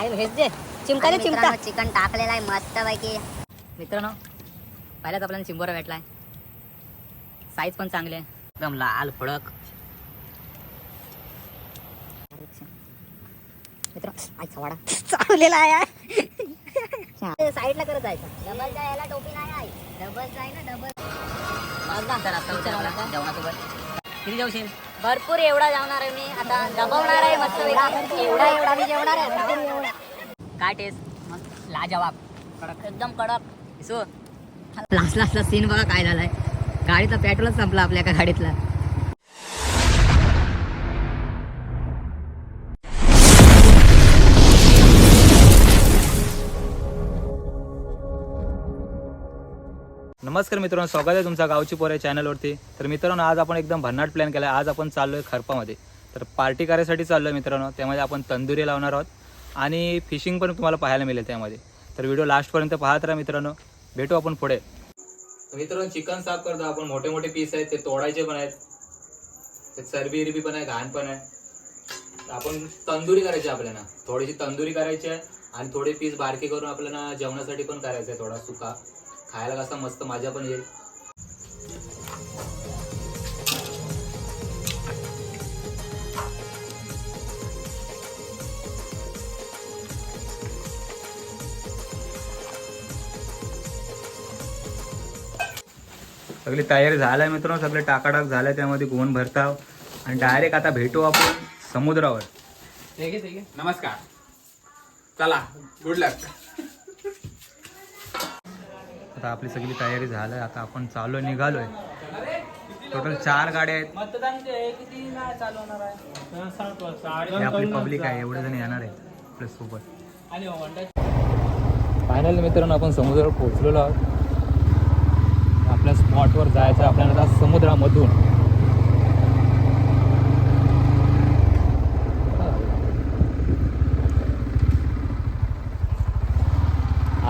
हेच दे. दे चिमटा. चिकन टाकलेला आहे मस्त पैकी मित्रांनो पहिलाच आपल्याला चिंबोरा भेटलाय. साईज पण चांगली एकदम लाल फडक. मित्र आईचा वाडा चावलेला आहे साईडला करत जायचं डबल टोपी नाही आहे. डबल जाय ना डबल जेवणासोबत. किती जेवशील? भरपूर एवढा जाणार आहे मी. आता दबवणार आहे मस्त एवढा एवढा मी जेवणार आहे. काय टेस्ट मग लाजवाब. कडक. एकदम कडक. इसो लास्ट लास्टला सीन बघा काय झालाय. गाडीचा पेट्रोलच संपला आपल्या एका गाडीतला. नमस्कार मित्रांनो स्वागत आहे तुमचा गावची पोरे चॅनलवरती तर मित्रांनो आज आपण एकदम भन्नाट प्लॅन केला आज आपण चाललो आहे खरपामध्ये. तर पार्टी करायसाठी चाललो आहे मित्रांनो. त्यामध्ये आपण तंदुरी लावणार आहोत. आणि फिशिंग पण तुम्हाला पाहायला मिळेल त्यामध्ये. तर व्हिडिओ लास्टपर्यंत पाहत राहा मित्रांनो. भेटू आपण पुढे. मित्रांनो चिकन साफ करतो आपण. मोठे मोठे पीस आहेत. ते तोडायचे पण आहेत. ते चरबी इरबी पण आहे घाण पण आहे. तर आपण तंदुरी करायची आहे आपल्याला. थोडीशी तंदुरी करायची आहे आणि थोडे पीस बारके करून आपल्याला जेवणासाठी पण करायचं आहे थोडा सुका. खायला कसा मस्त मजा पण येईल. सगळी तयारी झालाय मित्रांनो सगळे टाकाटाक झालाय त्यामध्ये गुण भरताव. आणि डायरेक्ट आता भेटू आपण समुद्रावर. ठीक आहे ठीक आहे. नमस्कार. चला गुड लक आता आपली सगळी तयारी झाली आहे आता आपण चालू निघालोय. टोटल चार गाड्या आहेत. आहे हे आपली पब्लिक आहे एवढे जण येणार आहेत आपल्यासोबत. आणि फायनल मित्रांनो आपण समुद्रावर पोहोचलेलो आहोत. आपल्या स्पॉटवर जायचं आपल्याला आता समुद्रामधून.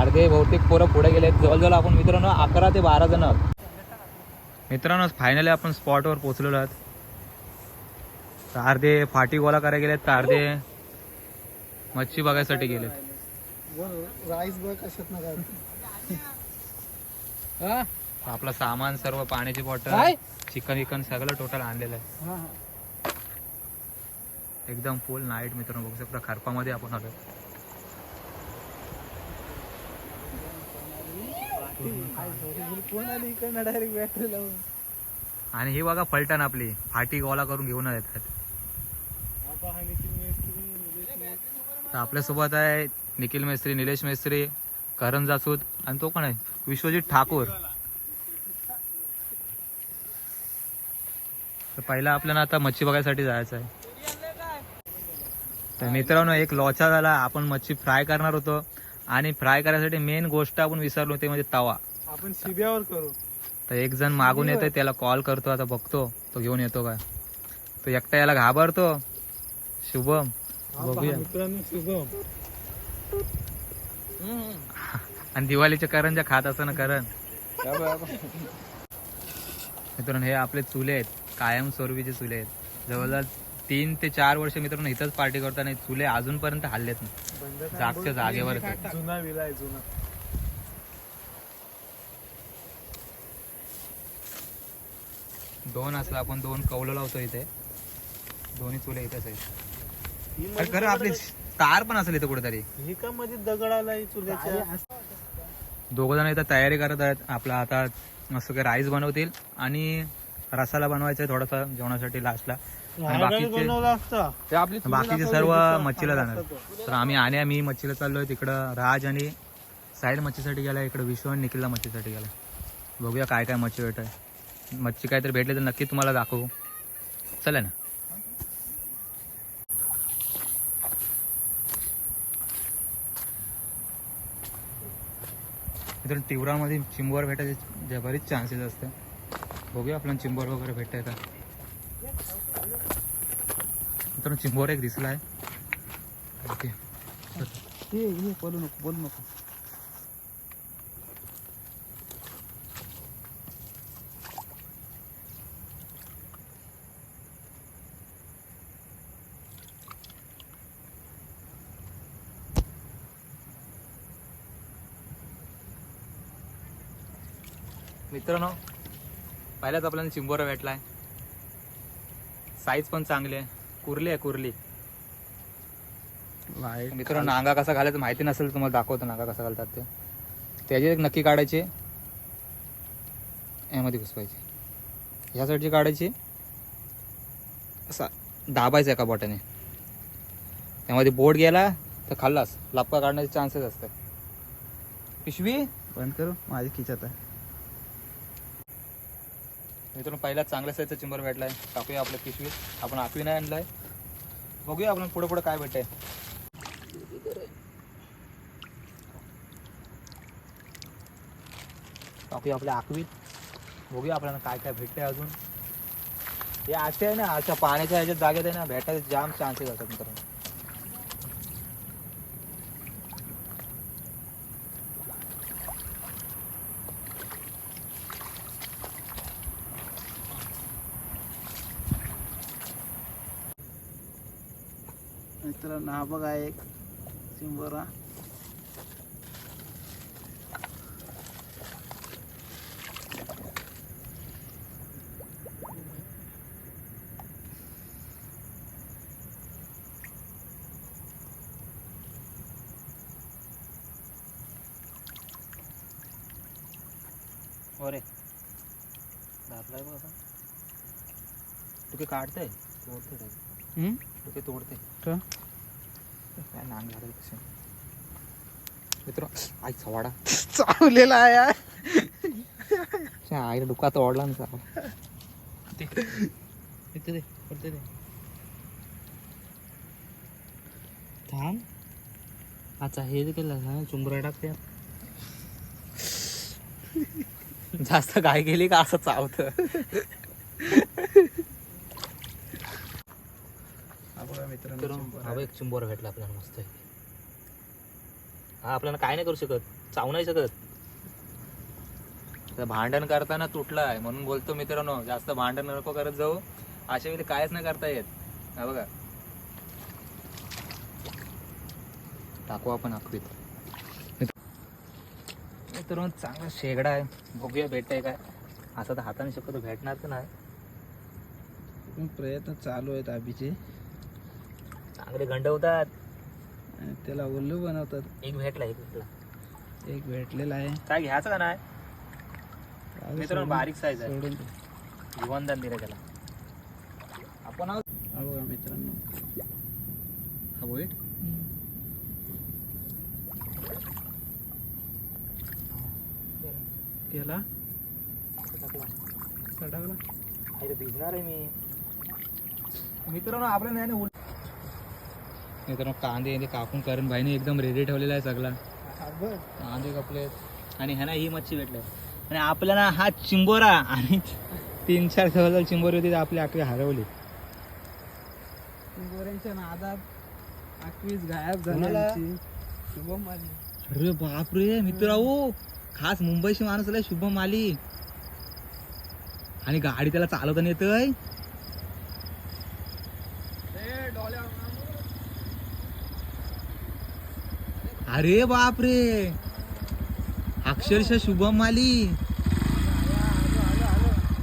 अर्धे बहुतेक पोरं पुढे गेले जवळजवळ आपण मित्रांनो अकरा ते बारा जण मित्रांनो फायनली आपण स्पॉटवर पोहोचलेलो आहोत. तर अर्धे फाटी गोळा करायला गेलेत तर अर्धे मच्छी बघायसाठी गेलेत. आपलं सामान सर्व पाण्याची बॉटल? चिकन विकन सगळं टोटल आणलेलं आहे. एकदम फुल नाईट मित्रांनो बघू शकता खरपामध्ये आपण आलो आणि ही बघा फलटण आपली फाटी गोळा करून घेऊन येतात तर आपल्यासोबत आहे निखिल मेस्त्री निलेश मेस्त्री करण जासूद आणि तो कोण आहे? विश्वजित ठाकूर. तर पहिला आपल्याला आता मच्छी बघायसाठी जायचं आहे. तर मित्रांनो एक लोचा झाला. आपण मच्छी फ्राय करणार होतो. आणि फ्राय करायसाठी मेन गोष्ट आपण विसरलो ते म्हणजे तवा. आपण शिब्यावर करू. तर एक जण मागून येतोय त्याला कॉल करतो आता बघतो. तो घेऊन येतो का? तो एकटा याला घाबरतो. शुभम बघूया. शुभम. आणि दिवाळीच्या करंजा खात असताना करण. मित्रांनो हे आपले चुले आहेत. कायम स्वरूपीचे चुले आहेत. जवळजवळ तीन ते चार वर्ष मित्रांनो इथंच पार्टी करताना चुले अजूनपर्यंत हल्लेत. नाही जागच्या जागेवर आहेत. जुना विला आहे जुना. दोन असला आपण दोन कौलं लावतो इथे. दोन्ही चुले इथेच आहेत. खरं आपली तार पण असेल इथे कुठेतरी. ही का मध्ये दगड आलाय चुल्याच्या? दोघ जण इथं तयारी करत आहेत. आपला आता मस्त काही राईस बनवतील आणि रसाला बनवायचा आहे थोडासा जेवणासाठी लास्टला आणि बाकीचे बनवला असता. ते आपली बाकीचे सर्व मच्छीला जाणार. तर आम्ही आणि मी मच्छीला चाललोय तिकडं. राज आणि साहिल मच्छीसाठी गेला इकडं विश्व आणि निखिलला मच्छीसाठी गेला बघूया काय काय मच्छी भेट आहे मच्छी काहीतरी भेटले तर नक्की तुम्हाला दाखवू. चला ना. तिवरामध्ये चिंबोर भेटायचे बरीच चान्सेस असते बघूया आपला चिंबोर वगैरे भेटताय का? मित्रांनो चिंबोर एक दिसला आहे बोलू नको बोलू नको. मित्रांनो पहिल्याच आपल्याला चिंबोरा भेटलाय. साईज पण चांगली आहे. कुर्ली आहे कुर्ली. मित्रांनो नांगा कसा घालायचं माहिती नसेल तुम्हाला दाखवतो नांगा कसा घालतात ते. त्याची एक नक्की काढायची यामध्ये घुसवायची. ह्या साईडची काढायची असा दाबायचा एका बोटाने त्यामध्ये बोट गेला तर खाल्लास. लापका काढण्याचे चान्सेस असतात. पिशवी? बंद करू. माझी खिचत आहे. मित्रांनो पहिला चांगल्या साईजचा चिंबर भेटलाय टाकूया आपल्या पिशवीत आपण आखवी नाही आणलाय. बघूया आपण पुढे पुढे काय भेटतंय. टाकूया आपल्या आखवीत बघूया आपल्याला काय काय भेटतंय अजून. हे असे आहे ना अशा पाण्याच्या ह्याच्या जागेत आहे ना भेटायचे जाम चान्सेस असतात मित्रांनो. मित्रांनो हा बघा एक चिंबोरा अरे दाबलाय बघ. असा तू काय काढतंय? तोडते काय तू काय तोडते का? नांग झालं कसे? मित्र आई सवाडा. चावलेला आहे आईला डुका तोडला ना दे. थांब. अच्छा हे केलं चुंबरा टाकते जास्त गाय गेली का असं चावत हा बघा मित्रांनो चिंबोरा. एक चिंबोर भेटला आपल्याला मस्त हा आपल्याला काय नाही करू शकत. चावू नाही शकत. तर भांडण करताना तुटलाय म्हणून बोलतो मित्रांनो जास्त भांडण नको करत जाऊ. अशा वेळी कायच नाही करता येत. हा बघा. टाकू आपण आखवीत. मित्रांनो चांगला शेगडा आहे. बघूया भेटतंय काय. असं तर हाताने शक्यतो भेटणार तर नाही. प्रयत्न चालू आहेत आबीचे. चांगले गंड होतात. आणि त्याला उल्लू बनवतात. एक भेटला एक भेटला. एक भेटलेला आहे. काय घ्यायचं का नाही? मित्रांनो सोडून- बारीक साईज आहे. सोडून दे. जीवनदान दिलं त्याला. आपण आहोत. हा बघा मित्रांनो. हा बोईट केला? सडकला भिजणार आहे मी. मित्रांनो आपल्या नाही मित्रांनो कांदे हे कापून करून भाईने एकदम रेडी ठेवलेला आहे सगळा. कांदे कपले आणि ह्याना ही मच्छी भेटले. आणि आपल्याला हा चिंबोरा आणि तीन चार जवळ चिंबोरी होती आपली आखरी हरवली. नादात गायब झाली? आमची. शुभम अरे बापरे मित्र खास मुंबईशी माणूस आलाय शुभम माली. आणि गाडी त्याला चालवता येतय. अरे बापरे. अक्षरशः शुभम माली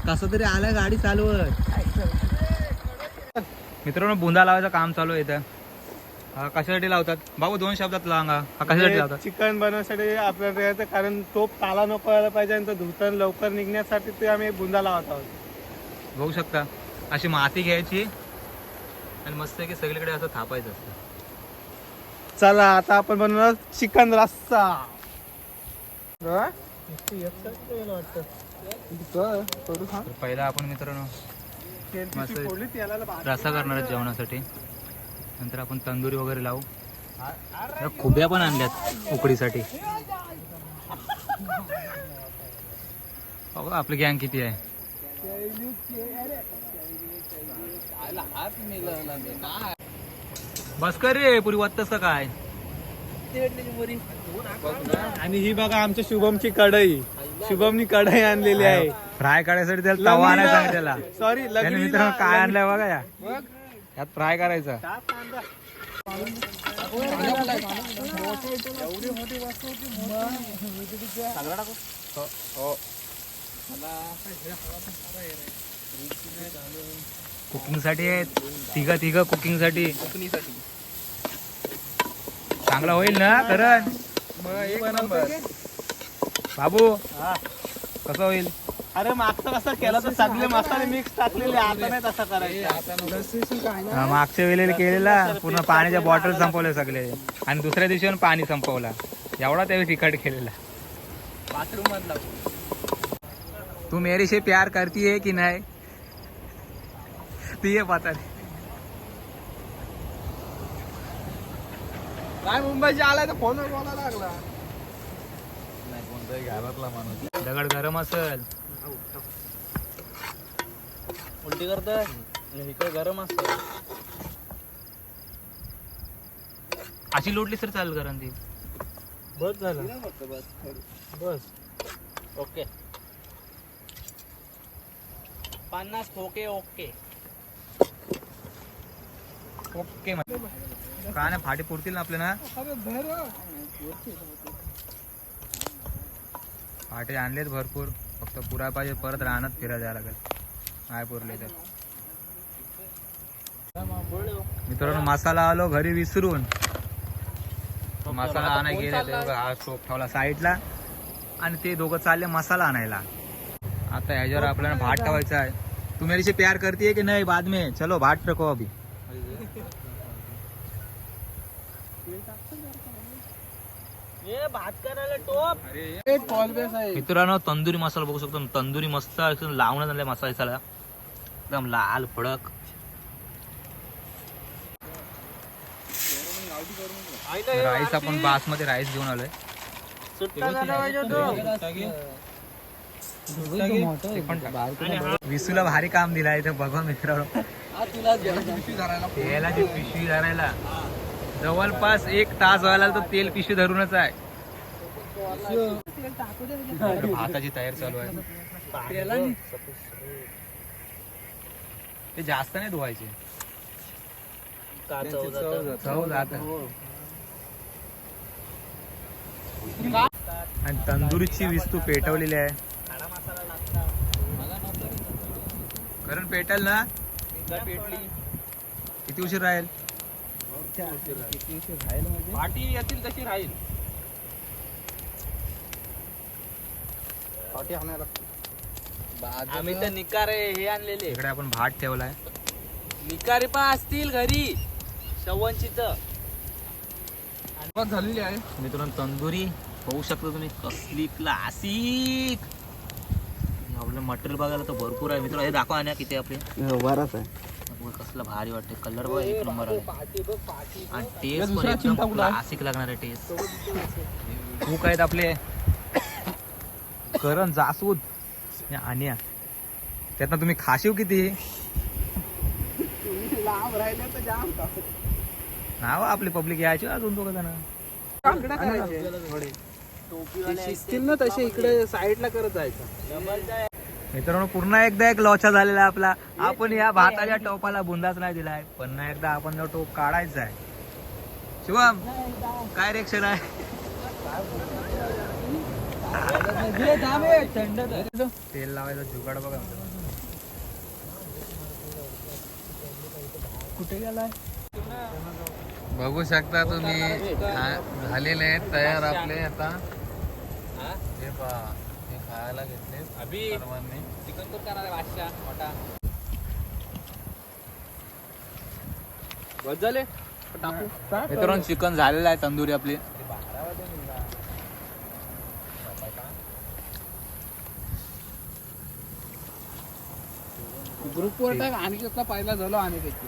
कसा तरी आलाय गाडी चालवत. मित्रांनो बुंदा लावायचं काम चालू आहे इथं. हा कशासाठी लावतात? भाऊ दोन शब्दात हा कशासाठी लावतात? चिकन बनवण्यासाठी आपल्याला कारण तोप ताला नको व्हायला पाहिजे आणि तो धुतन लवकर निघण्यासाठी ते आम्ही बुंदा लावत आहोत. बघू शकता. अशी माती घ्यायची आणि मस्त की सगळीकडे असं थापायचं असतं. चला आता आपण बनवणार चिकन रस्सा. तर पहिला आपण मित्रांनो मस्त. रसा करणार आहेत जेवणासाठी. नंतर आपण तंदुरी वगैरे लावू. खुब्या पण आणल्यात उकडीसाठी. बघा आपली गँग किती आहे. बस कर रे पुरी वाटतस का काय? आणि ही बघा आमच्या शुभमची कढई. शुभमनी कढई आणलेली आहे. फ्राय करायसाठी त्याला तवा आणायला सांग त्याला. सॉरी मित्रांनो काय आणलंय बघा या. यात फ्राय करायचं. कुकिंग साठी आहेत. तिघ तिघ कुकिंगसाठी चांगला होईल ना करण? बाबू कसं होईल? अरे मागचं कसं केलं तर सगळे मसाले मिक्स टाकलेले आता नाही तसं करायचं. हा, मागच्या वेळेला केलेला पूर्ण पाण्याच्या बॉटल संपवले सगळे. आणि दुसऱ्या दिवशी पण पाणी संपवला. एवढा त्यावेळी तिखट केलेला. बाथरूम मधला. तू मेरे से प्यार करती है कि नाही? ये पता नाही. काय मुंबईची आलाय तर फोनवर बोलायला लागला. दगड गरम असेल. उलटी करतोय? इकडे गरम असतं अशी लोटली तर चालेल करण ती. बस झालं. बस ओके. पन्नास ओके ओके. ओके का नाही फाटे पुरतील ना आपल्याला. फाटे आणलेत भरपूर. फक्त पुरा पाहिजे परत रानात फिरा जायला लागेल. काय पुरले तर. मित्रांनो मसाला आलो घरी विसरून. मसाला आणाय गेले हा सोप ठेवला साईडला. आणि ते दोघं चालले मसाला आणायला. आता ह्याच्यावर आपल्याला भात ठेवायचा आहे. तू मेरीशी प्यार करते की नाही बाद में चलो भात रखो अभी. मित्रांनो तंदुरी मसाला बघू शकतो. तंदुरी मस्त एकदम लावण्यात आलाय मसाल्याला एकदम लाल फडक. राईस आपण बासमध्ये राईस घेऊन आलोय. विसूला भारी काम दिलाय इथे. बघा मित्रांनो. पिशवी धरायला. जवळपास एक तास व्हायला तर तेल पिशवी धरूनच आहे. भाताची तयारी चालू आहे. ते जास्त नाही धुवायचे. जात. आणि तंदुरीची विस्तू पेटवलेली आहे. कारण पेटल ना? किती उशीर राहील? पाठी येतील तशी राहील. पाठी आणायला आम्ही तर निकारे हे आणलेले. इकडे आपण भात ठेवलाय. निकारे पण असतील घरी. शवंचीच झालेली आहे. मित्रांनो तंदुरी. होऊ शकतो तुम्ही कसली क्लासिक आपलं मटेरियल बघायला तर भरपूर आहे. मित्र हे दाखवा ना किती आपले. बराच आहे. कसलं भारी वाटते कलर बघ एक नंबर आहे आणि टेस्ट पण एकदम क्लासिक लागणार आहे टेस्ट खूप आहेत आपले. करण जासूद आणि त्यातनं तुम्ही खाशीव किती? नाव आपली पब्लिक यायची अजून दोघं जण. शिस्तील ना तसे इकडे साईडला करत जायचं. मित्रांनो पुन्हा एकदा एक लोचा झालेला आपला. आपण या भाताच्या टोपाला बुंदाच नाही दिलाय. पुन्हा एकदा आपण तो टोप काढायचा आहे. शिवम काय रिएक्शन आहे? तेल लावायचं जुगाड बघा. कुठे गेलाय? बघू शकता तुम्ही. झालेले आहेत तयार आपले आता. हे हे खायला घेतले अभि सर्वांनी. चिकन कोण करणार आहे बादशाह मोठा. बस झाले? मित्रांनो चिकन झालेलं आहे तंदुरी आपली. ग्रुप वर टाक आणि कसला पहिला झालो आणि त्याची.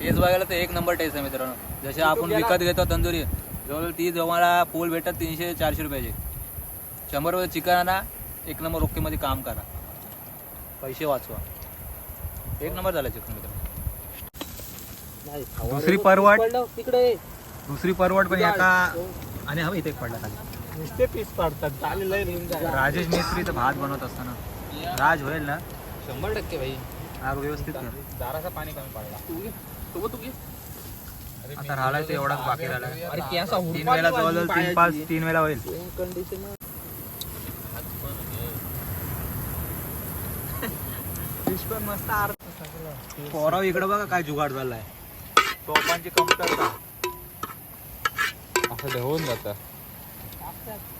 टेस्ट बघायला तर एक नंबर टेस्ट आहे मित्रांनो. जसे आपण विकत घेतो तंदुरी जवळ ती जवळ पोल भेटत तीनशे चारशे रुपयाचे. शंभर रुपये चिकन आणा एक नंबर ओके मध्ये काम करा. पैसे वाचवा. एक नंबर झालं चिकन मित्रांनो दुसरी परवड. तिकडे. दुसरी परवड पण एका आणि हवं इथे एक पडला खाली. नुसते पीस पाडतात. राजेश मिस्त्री तर भात बनवत असताना. राज होईल ना? शंभर टक्के भाई. हा व्यवस्थित. दाराचा पाणी कमी पडला. तू आता राहिलाय ते एवढाच बाकी केसा तीन वेळा जवळजवळ तीन पाच तीन वेळा होईल. कंडिशन डिश पण मस्त पोराव इकडे बघा काय जुगाड झालाय. तोपांची कमतरता. असं ढवून जातं.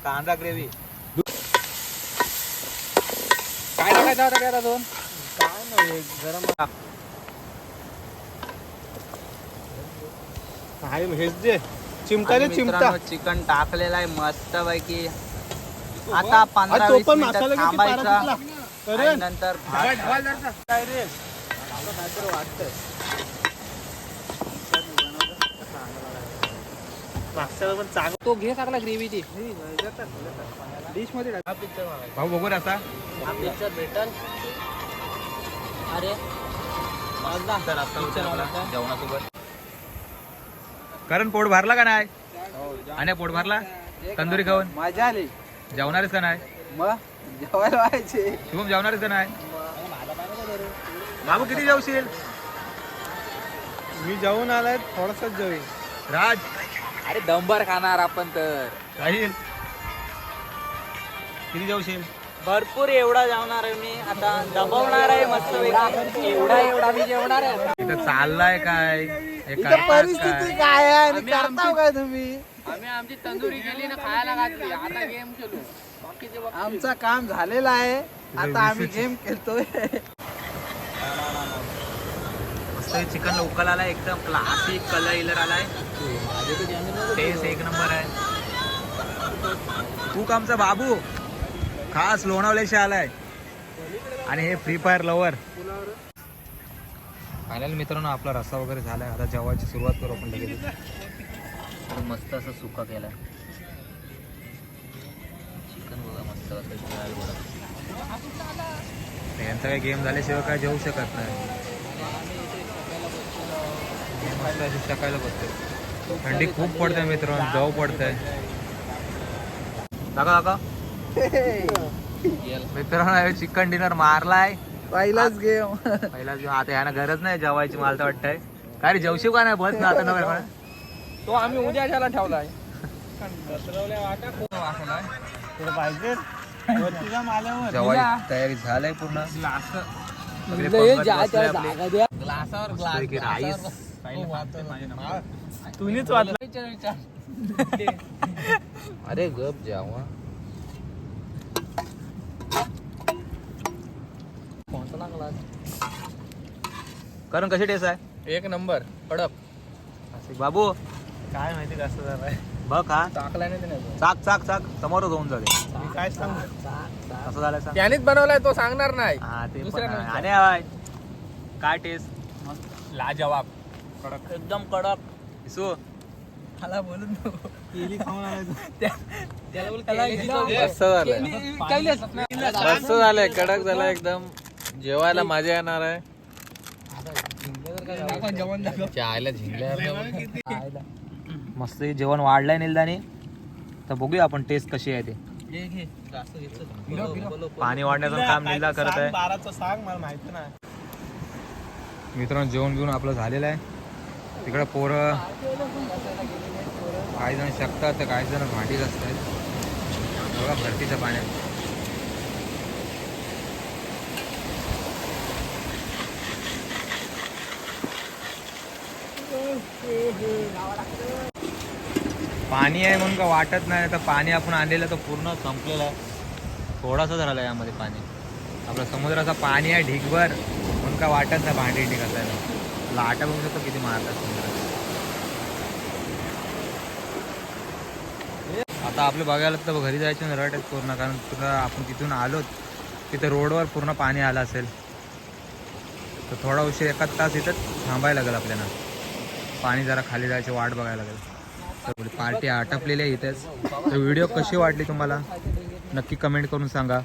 कांदा ग्रेव्ही. काय टाकायचं होतं काय दोन? काय नाही गरम आहे हेच जे. चिमटा रे चिमटा. चिकन टाकलेलं आहे मस्त पैकी आता आता पंधरा वीस मिनिटं मसाला किती थांबायचा. आणि नंतर भात काय रे? मला काहीतरी वाटतंय. चांगलं. तो घे टाकला ग्रेव्ही ती. डिशमध्ये टाक. भाऊ बघू रे आता भेटल. अरे जेवणासोबत. कारण पोट भरला का नाही? आणि पोट भरला? तंदुरी खाऊन? मजा आली. जेवणारच का नाही? मग जेवायला व्हायचे. शुभम जेवणारच का नाही बाबू किती जेवशील? मी जाऊन आलाय थोडस जेवी राज. अरे दंबर खाणार आपण तर. राहील. किती जेवशील? भरपूर एवढा जावणार आहे मी. आता दबवणार आहे मस्त एवढा एवढा मी जेवणार आहे. इथं चाललाय काय? हे करतायत काय? काय आहे? करताव काय तुम्ही? आम्ही आमची तंदुरी गेली ना खायला घातली. आता गेम खेळू. आमचं काम झालेलं आहे. आता आम्ही गेम खेळतोय. मस्त चिकन उकल आलाय एकदम. क्लासिक कलर इलर आलाय. टेस्ट एक नंबर आहे. तू आमचा बाबू. खास लोणावल्याशी आलाय. आणि हे फ्री फायर लवर फायनल मित्रांनो आपला रस्सा वगैरे झालाय. आता जेवायची सुरुवात करू आपण लगेच. मस्त असं सुका केलं चिकन बघा मस्त असं बघा. यांचा काही गेम झाल्याशिवाय काय जेवू शकत नाही. मस्त अशी सकाळला बसते थंडी खूप पडते मित्रांनो जाऊ पडतंय. दाखा दाखा मित्रांनो चिकन डिनर मारलाय. पहिलाच गेम पहिला जेव- आता यानं गरज नाही जेवायची मला तर वाटतंय. काय रे जेवशील का नाही? बस ना आता नव्हे म्हणा. तो आम्ही उद्या ज्याला ठेवलाय. पाहिजे जेवायची तयारी झालंय पूर्ण. ग्लासावर राईस. तुम्हीच वाटलं अरे गप जावा. कारण कशी टेस्ट आहे? एक नंबर कडक. बाबू. काय माहिती कसं झालंय बघ हा. टाकलाय नाही त्याने चाक चाक चाक. समोर जाऊन जाते. मी काय सांगू? कसं झालंय सांग. त्यानेच बनवलाय तो सांगणार नाही. हा ते पण दुसऱ्या आहे. आणि हाय. काय टेस्ट लाजवाब. एकदम कडक. इसू. मला बोलून केली खाऊन आलाय मस्त झालंय. मस्त झालंय. कडक झालाय एकदम. जेवायला मजा येणार आहे. झिंगल्या मस्त जेवण वाढलंय निलदानी. तर बघूया आपण टेस्ट कशी आहे ते. पाणी वाढण्याचं काम निलदा करत आहे. बाराचं सांग मला माहिती नाही. मित्रांनो जेवण बिवून आपलं झालेलं आहे. तिकडे पोरं काही जण शकतात तर काही जण भांडीत असतात. बघा भरतीच्या पाण्यात पाणी आहे म्हणून का वाटत नाही तर पाणी आपण आणलेलं तर पूर्ण संपलेलं आहे. थोडासा झालं यामध्ये पाणी. आपला समुद्राचं पाणी आहे ढिगभर म्हणून का वाटत नाही भांडी ढिग असायला. लाटा बघू शकतो किती मारतात समुद्रात आता आपलं बघायला तर घरी जायचं रट आहेत पूर्ण कारण आपण तिथून आलोत. तिथं रोडवर पूर्ण पाणी आलं असेल. तर थोडा उशीर एकाच तास इथं थांबायला लागेल आपल्याला. पाणी जरा खाली जायची वाट बघायला लागेल. तर पार्टी आटपलेली आहे इथेच. तर व्हिडिओ कशी वाटली तुम्हाला? नक्की कमेंट करून सांगा.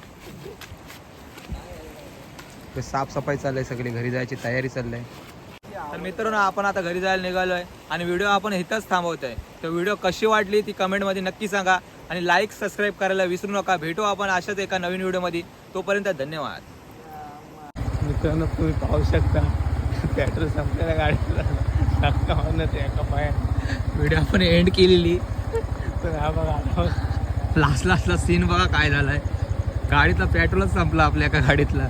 ते साफसफाई आहे सगळी घरी जायची तयारी चाललंय. तर मित्रांनो आपण आता घरी जायला निघालोय आणि व्हिडिओ आपण इथंच थांबवतोय. तर व्हिडिओ कशी वाटली ती कमेंटमध्ये नक्की सांगा आणि लाईक सबस्क्राईब करायला विसरू नका. भेटू आपण अशाच एका नवीन व्हिडिओमध्ये तोपर्यंत धन्यवाद. मित्रांनो तुम्ही पाहू शकता पेट्रोल संपलेल्या गाडीला एका पायात व्हिडिओ आपण एंड केलेली. तर हा बघा लास्ट लास्टला सीन बघा काय झालाय. गाडीतला पेट्रोलच संपला आपल्या एका गाडीतला.